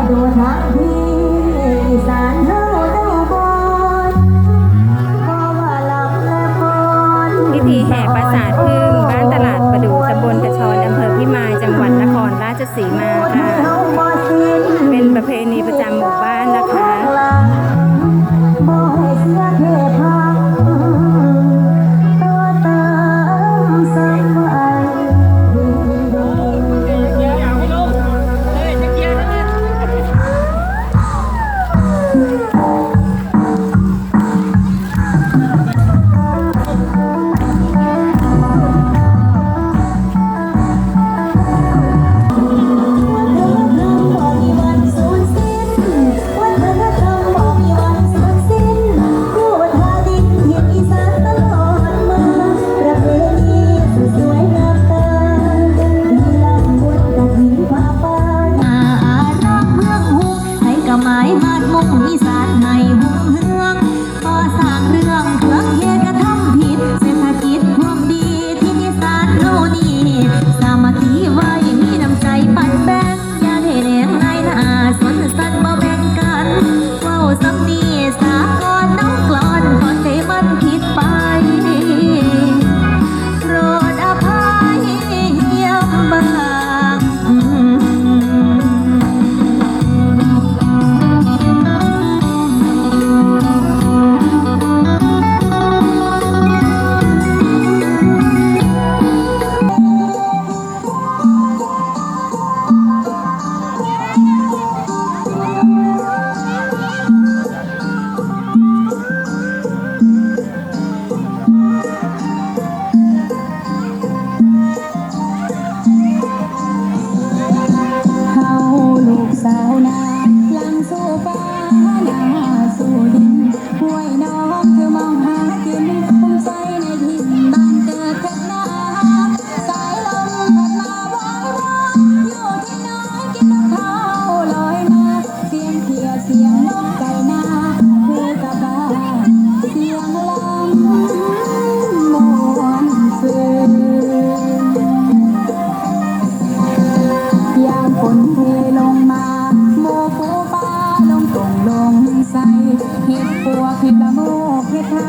ที่แพิธีแห่ปราสาทพึ่งบ้านตลาดประดูตำบลกระชอนอำเภอพิมายจังหวัดนครราชสีมาค่ะ สั่งเรื่อง heart. ละโมกให้ใคร